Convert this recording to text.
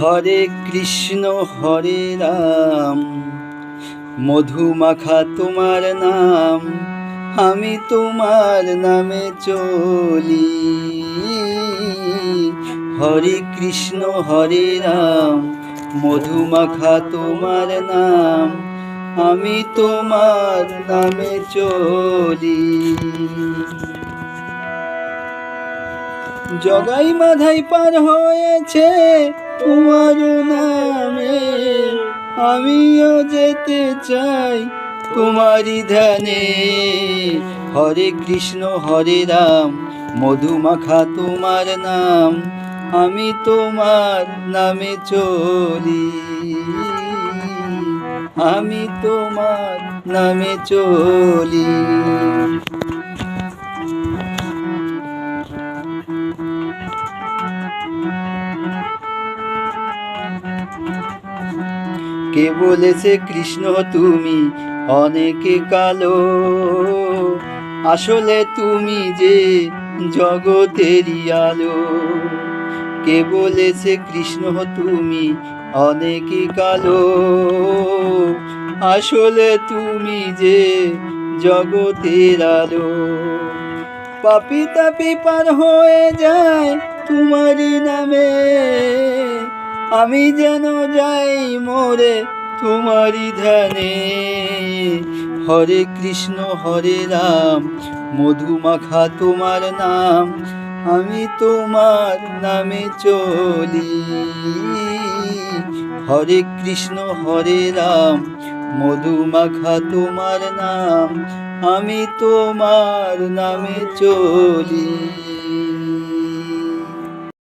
হরে কৃষ্ণ, হরে রাম। মধুমাখা তোমার নাম, আমি তোমার নামে চলি। হরে কৃষ্ণ, হরে রাম, মধুমাখা তোমার নাম, আমি তোমার নামে চলি। জগাই মাধাই পার হয়েছে তোমার নামে। আমিও যেতে চাই তোমারই ধ্যানে। হরে কৃষ্ণ, হরে রাম, মধুমাখা তোমার নাম, আমি তোমার নামে চলি। আমি তোমার নামে চলি। কে বলেছে কৃষ্ণ তুমি? অনেকে কালো। আসলে তুমি যে জগতেরই আলো। কে বলেছে কৃষ্ণ তুমি? অনেকে কালো। আসলে তুমি যে জগতের আলো। পাপি তাপি পার হয়ে যায় তোমারই নামে। আমি যেন যাই মোরে তোমারই ধ্যানে। হরে কৃষ্ণ, হরে রাম, মধুমাখা তোমার নাম, আমি তোমার নামে চলি। হরে কৃষ্ণ, হরে রাম, মধুমাখা তোমার নাম, আমি তোমার নামে চলি।